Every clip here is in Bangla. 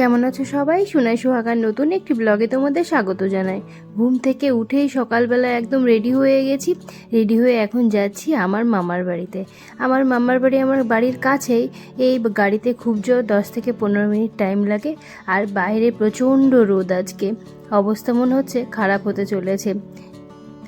কেমন আছো সবাই? সোনাই সোহাগার নতুন একটি ব্লগে তোমাদের স্বাগত জানাই। ঘুম থেকে উঠেই সকালবেলা একদম রেডি হয়ে গেছি। রেডি হয়ে এখন যাচ্ছি আমার মামার বাড়িতে। আমার মামার বাড়ি আমার বাড়ির কাছেই। এই গাড়িতে খুব জোর দশ থেকে পনেরো মিনিট টাইম লাগে। আর বাইরে প্রচণ্ড রোদ আজকে। অবস্থা মনে হচ্ছে খারাপ হতে চলেছে।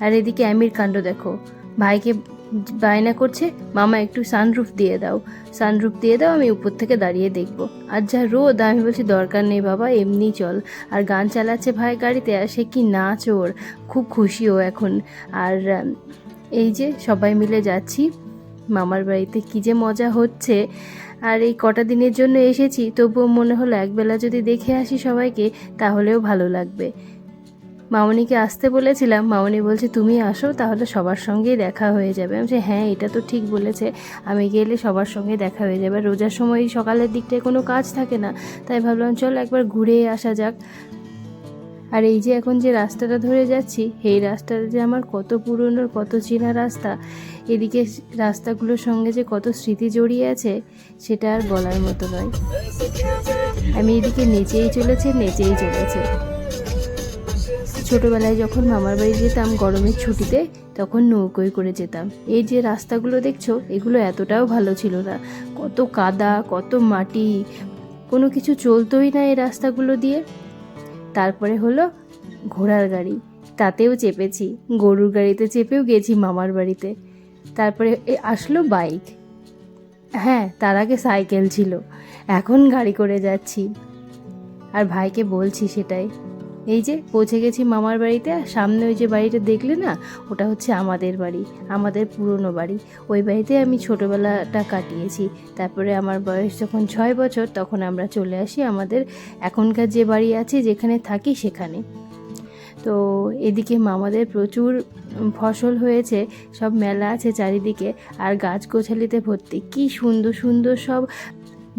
আর এদিকে আমির কাণ্ড দেখো। ভাইকে বায়না করছে, মামা, একটু সানরুফ দিয়ে দাও। সানরুফ দিয়ে দাও, আমি উপর থেকে দাঁড়িয়ে দেখব। আর যা রোদ, আমি বলছি দরকার নেই বাবা, এমনি চল। আর গান চালাচ্ছে ভাই গাড়িতে, আর সে কি নাচ ওর? খুব খুশি ও এখন। আর এই যে সবাই মিলে যাচ্ছি, মামার বাড়িতে কী যে মজা হচ্ছে। আর এই কটা দিনের জন্য এসেছি, তবুও মনে হলো একবেলা যদি দেখে আসি সবাইকে, তাহলেও ভালো লাগবে। মামনিকে আসতে বলেছিলাম, মামনি বলছে, তুমি আসো, তাহলে সবার সঙ্গেই দেখা হয়ে যাবে। আমি হ্যাঁ এটা তো ঠিক বলেছে, আমি গেলে সবার সঙ্গে দেখা হয়ে যাবে। রোজার সময় সকালের দিকটায় কোনো কাজ থাকে না, তাই ভাবলাম, চলো একবার ঘুরে আসা যাক। আর এই যে এখন যে রাস্তাটা ধরে যাচ্ছি, এই রাস্তাটা যে আমার কত পুরনো, কত চেনা রাস্তা, এদিকে রাস্তাগুলোর সঙ্গে যে কত স্মৃতি জড়িয়ে আছে, সেটা আর বলার মতো নয়। আমি এদিকে নেচেই চলেছে নেচেই চলেছে। ছোটবেলায় যখন মামার বাড়ি যেতাম গরমের ছুটিতে, তখন নৌকোয় করে যেতাম। এই যে রাস্তাগুলো দেখছ, এগুলো এতটাও ভালো ছিল না। কত কাদা, কত মাটি, কোনো কিছু চলতোই না এই রাস্তাগুলো দিয়ে। তারপরে হলো ঘোড়ার গাড়ি, তাতেও চেপেছি। গরুর গাড়িতে চেপেও গেছি মামার বাড়িতে। তারপরে আসলো বাইক। হ্যাঁ তার আগে সাইকেল ছিল। এখন গাড়ি করে যাচ্ছি। আর ভাইকে বলছি সেটাই। এই যে পৌঁছে গেছি মামার বাড়িতে, আর সামনে ওই যে বাড়িটা দেখলে না, ওটা হচ্ছে আমাদের বাড়ি, আমাদের পুরনো বাড়ি। ওই বাড়িতে আমি ছোটোবেলাটা কাটিয়েছি। তারপরে আমার বয়স যখন ছয় বছর, তখন আমরা চলে আসি আমাদের এখনকার যে বাড়ি আছে, যেখানে থাকি সেখানে। তো এদিকে মামাদের প্রচুর ফসল হয়েছে, সব মেলা আছে চারিদিকে, আর গাছ গোছালিতে ভর্তি। কি সুন্দর সুন্দর সব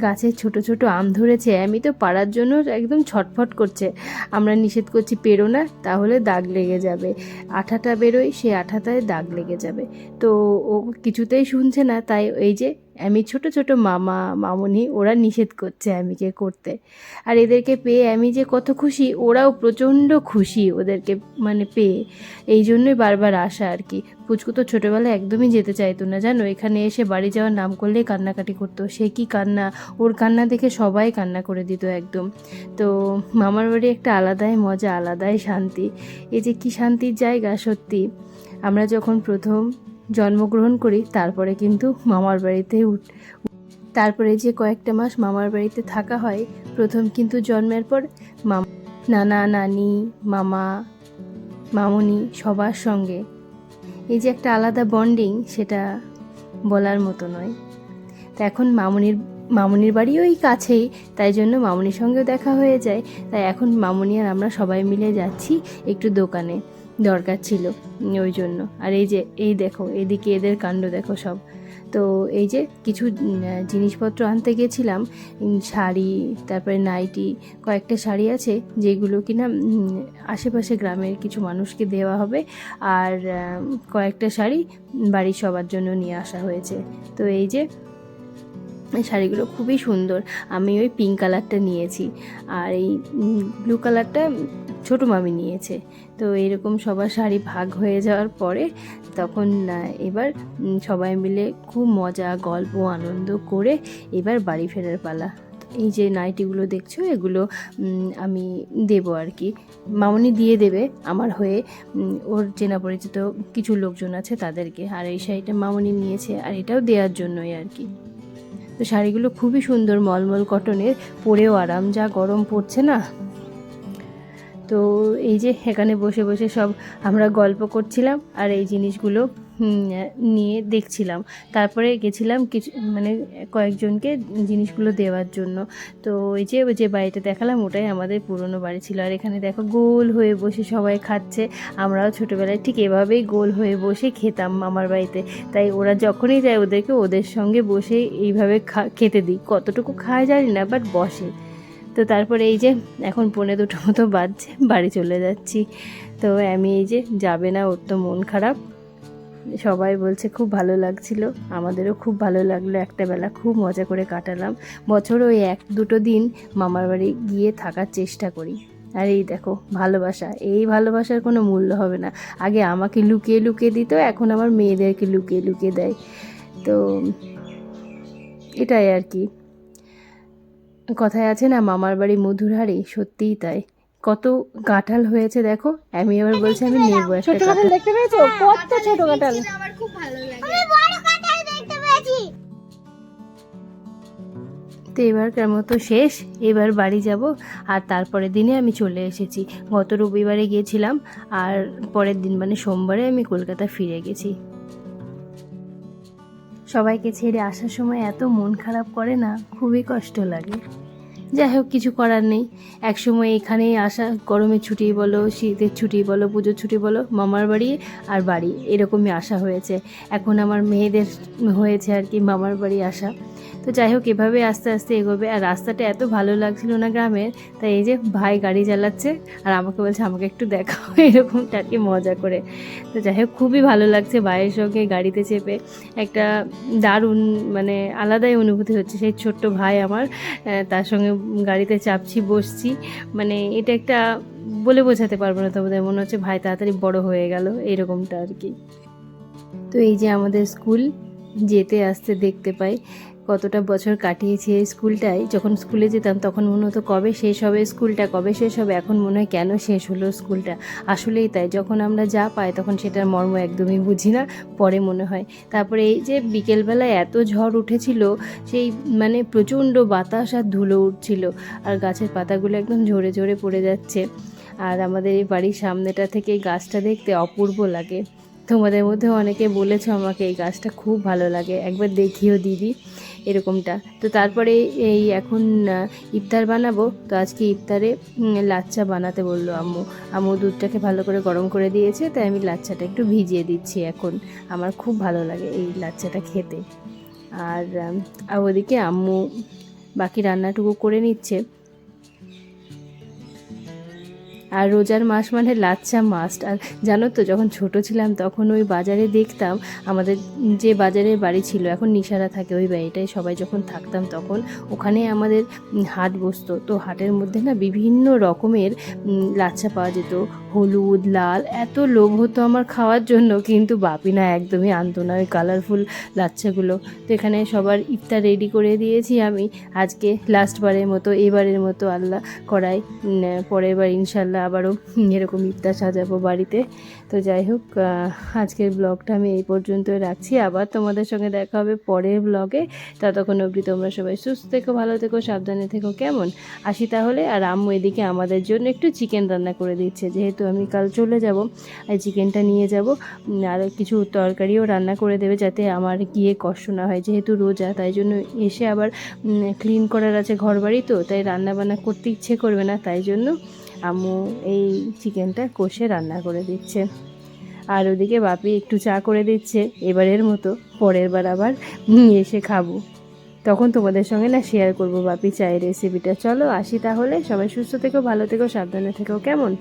গাছের ছোট ছোট আম ধরেছে, আমি তো পাড়ার জন্য একদম ছটফট করছে। আমরা নিষেধ করছি, পেরো না, তাহলে দাগ লেগে যাবে। আঠাটা বেরোয়, সে আঠাটায় দাগ লেগে যাবে। তো ও কিছুতেই শুনছে না, তাই এই যে আমি ছোট ছোট মামা, মামনি, ওরা নিষেধ করছে আমিকে করতে। আর এদেরকে পেয়ে আমি যে কত খুশি, ওরাও প্রচণ্ড খুশি ওদেরকে মানে পেয়ে। এই জন্যই বারবার আসা আর কি। পুচকু তো ছোটোবেলায় একদমই যেতে চাইতো না, জানো? এখানে এসে বাড়ি যাওয়ার নাম করলেই কান্নাকাটি করতো। সে কি কান্না? ওর কান্না দেখে সবাই কান্না করে দিত একদম। তো মামার বাড়ি একটা আলাদাই মজা, আলাদাই শান্তি। এই যে কি শান্তির জায়গা, সত্যি। আমরা যখন প্রথম জন্মগ্রহণ করি, তারপরে কিন্তু মামার বাড়িতে উঠ, তারপরে যে কয়েকটা মাস মামার বাড়িতে থাকা হয়, প্রথম কিন্তু জন্মের পর মামা, নানা, নানি, মামা, মামনি সবার সঙ্গে। এই যে একটা আলাদা বন্ডিং, সেটা বলার মতো নয়। তা এখন মামনির মামনির বাড়ি ওই কাছেই, তাই জন্য মামুনির সঙ্গেও দেখা হয়ে যায়। তাই এখন মামুনি আর আমরা সবাই মিলে যাচ্ছি একটু দোকানে। দরকার ছিল ওই জন্য। আর এই যে, এই দেখো, এদিকে এদের কাণ্ড দেখো সব। তো এই যে কিছু জিনিসপত্র আনতে গেছিলাম শাড়ি, তারপরে নাইটি, কয়েকটা শাড়ি আছে যেগুলো কিনা আশেপাশে গ্রামের কিছু মানুষকে দেওয়া হবে। আর কয়েকটা শাড়ি বাড়ির সবার জন্য নিয়ে আসা হয়েছে। তো এই যে এই শাড়িগুলো খুবই সুন্দর। আমি ওই পিঙ্ক কালারটা নিয়েছি। আর এই ব্লু কালারটা ছোটো মামি নিয়েছে। তো এরকম সবার শাড়ি ভাগ হয়ে যাওয়ার পরে তখন এবার সবাই মিলে খুব মজা, গল্প, আনন্দ করে এবার বাড়ি ফেরার পালা। এই যে নাইটিগুলো দেখছ, এগুলো আমি দেবো আর কি। মামনি দিয়ে দেবে আমার হয়ে ওর চেনা পরিচিত কিছু লোকজন আছে তাদেরকে। আর এই শাড়িটা মামনি নিয়েছে আর এটাও দেওয়ার জন্যই আর কি। তো শাড়িগুলো খুবই সুন্দর মলমল কটনের, পরেও আরাম, যা গরম পড়ছে না। তো এই যে এখানে বসে বসে সব আমরা গল্প করছিলাম, আর এই জিনিসগুলো নিয়ে দেখছিলাম। তারপরে গেছিলাম কিছু মানে কয়েকজনকে জিনিসগুলো দেওয়ার জন্য। তো ওই যে যে বাড়িটা দেখালাম, ওটাই আমাদের পুরনো বাড়ি ছিল। আর এখানে দেখো গোল হয়ে বসে সবাই খাচ্ছে। আমরাও ছোটোবেলায় ঠিক এভাবেই গোল হয়ে বসে খেতাম মামার বাড়িতে। তাই ওরা যখনই যায় ওদেরকে ওদের সঙ্গে বসে এইভাবে খা, খেতে দিই। কতটুকু খায় জানি না বাট বসে। তো তারপরে এই যে, এখন পৌনে দুটো মতো বাজছে, বাড়ি চলে যাচ্ছি। তো আমি এই যে, যাবে না, ওর তো মন খারাপ। সবাই বলছে খুব ভালো লাগছিল। আমাদেরও খুব ভালো লাগল। একটা বেলা খুব মজা করে কাটালাম। বছর ওই এক দুটো দিন মামার বাড়ি গিয়ে থাকার চেষ্টা করি। আর এই দেখো, ভালোবাসা। এই ভালোবাসার কোনো মূল্য হবে না। আগে আমাকে লুকিয়ে লুকিয়ে দিত, এখন আমার মেয়েদেরকে লুকিয়ে লুকিয়ে দেয়। তো এটাই আর কি। কথায় আছে না, মামার বাড়ি মধুর হাড়ি? সত্যিই তাই। কত কাঁঠাল হয়েছে দেখো। আমি এবার বলছি আমি নেব একটা ছোট কাঁঠাল। দেখতে পেয়েছ? কত ছোট কাঁঠাল। আমার খুব ভালো লাগে আমি বড় কাঁঠাল দেখতে পেয়েছি। তো এবারকার মতো শেষ। এবার বাড়ি যাব। আর তারপরের দিনে আমি চলে এসেছি। গত রবিবারে গিয়েছিলাম। আর পরের দিন মানে সোমবারে আমি কলকাতা ফিরে গেছি। সবাইকে ছেড়ে আসার সময় এত মন খারাপ করে না? খুবই কষ্ট লাগে। যাই হোক, কিছু করার নেই। এক সময় এখানেই আসা গরমের ছুটি বলো শীতের ছুটি বলো, পুজোর ছুটি বলো, মামার বাড়ি আর বাড়ি, এরকমই আসা হয়েছে। এখন আমার মেয়েদের হয়েছে আর কি মামার বাড়ি আসা। তো যাই হোক, এভাবে আস্তে আস্তে এগোবে। আর রাস্তাটা এত ভালো লাগছিল না গ্রামের, তাই এই যে ভাই গাড়ি চালাচ্ছে আর আমাকে বলছে, আমাকে একটু দেখাও। এরকমটা আর কি মজা করে। তো যাই হোক, খুবই ভালো লাগছে ভাইয়ের সঙ্গে গাড়িতে চেপে। একটা দারুণ মানে আলাদাই অনুভূতি হচ্ছে। সেই ছোট্ট ভাই আমার তার সঙ্গে গাড়িতে চাপছি, বসছি। মানে এটা একটা বলে বোঝাতে পারব না তবে মনে হচ্ছে ভাই তাড়াতাড়ি বড় হয়ে গেল, এরকমটা আর কি। তো এই যে আমাদের স্কুল যেতে আসতে দেখতে পাই। কতটা বছর কাটিয়েছি এই স্কুলটায় যখন স্কুলে যেতাম তখন মনে হতো কবে শেষ হবে স্কুলটা, কবে শেষ হবে? এখন মনে হয় কেন শেষ হলো স্কুলটা? আসলেই তাই। যখন আমরা যা পাই তখন সেটার মর্ম একদমই বুঝি না, পরে মনে হয়। তারপরে এই যে বিকেলবেলায় এত ঝড় উঠেছিল, সেই মানে প্রচণ্ড বাতাস আর ধুলো উঠছিল আর গাছের পাতাগুলো একদম ঝরে ঝরে পড়ে যাচ্ছে। আর আমাদের এই বাড়ির সামনেটা থেকে গাছটা দেখতে অপূর্ব লাগে। তোমাদের মধ্যে অনেকে বলেছ আমাকে এই গাছটা খুব ভালো লাগে, একবার দেখিও দিদি এরকমটা। তো তারপরে এই এখন ইফতার বানাবো, তো আজকে ইফতারে লাচ্চা বানাতে বলল আম্মু। আম্মু দুধটাকে ভালো করে গরম করে দিয়েছে, তাই আমি লাচ্চাটা একটু ভিজিয়ে দিচ্ছি এখন। আমার খুব ভালো লাগে এই লাচ্চাটা খেতে। আর ওদিকে আম্মু বাকি রান্নাটুকু করে নিচ্ছে। আর রোজার মাস মানে লাচ্চা মাস্ট আর জানো তো, যখন ছোট ছিলাম তখন ওই বাজারে দেখতাম, আমাদের যে বাজারের বাড়ি ছিল, এখন নিশারা থাকে ওই বাড়িটায় সবাই যখন থাকতাম তখন, ওখানে আমাদের হাট বসতো। তো হাটের মধ্যে না বিভিন্ন রকমের লাচ্ছা পাওয়া যেত। হলুদ, লাল, এত লোভ হতো আমার খাওয়ার জন্য, কিন্তু বাপি না একদমই আনতো না ওই কালারফুল লাচ্ছাগুলো তো এখানে সবার ইফতার রেডি করে দিয়েছি আমি। আজকে লাস্টবারের মতো, এবারের মতো আল্লাহ করাই পরের বার ইনশাল্লাহ আবারও এরকম ইফতার সাজাবো বাড়িতে। তো যাই হোক আজকের ব্লগটা আমি এই পর্যন্ত রাখছি। আবার তোমাদের সঙ্গে দেখা হবে পরের ব্লগে। ততক্ষণ অবধি তোমরা সবাই সুস্থ থেকো, ভালো থেকো, সাবধানে থেকো, কেমন? আসি তাহলে। আর আম্মু এদিকে আমাদের জন্য একটু চিকেন রান্না করে দিচ্ছে। যেহেতু আমি কাল চলে যাব আর চিকেনটা নিয়ে যাব। আর কিছু তরকারিও রান্না করে দেবে যাতে আমার গিয়ে কষ্ট না হয়। যেহেতু রোজা, তাই জন্য এসে আবার ক্লিন করার আছে ঘর বাড়ি তো, তাই রান্না বান্না করতে ইচ্ছে করবে না। তাই জন্য আম্মু এই চিকেনটা কষে রান্না করে দিচ্ছে। আর ওদিকে বাপি একটু চা করে দিচ্ছে, এবারের মতো, পরের বার আবার নিয়ে এসে খাব। তখন তোমাদের সঙ্গে না শেয়ার করব বাপি চায়ের রেসিপিটা চলো আসি তাহলে, সবাই সুস্থ থেকো, ভালো থেকো, সাবধানে থেকো, কেমন?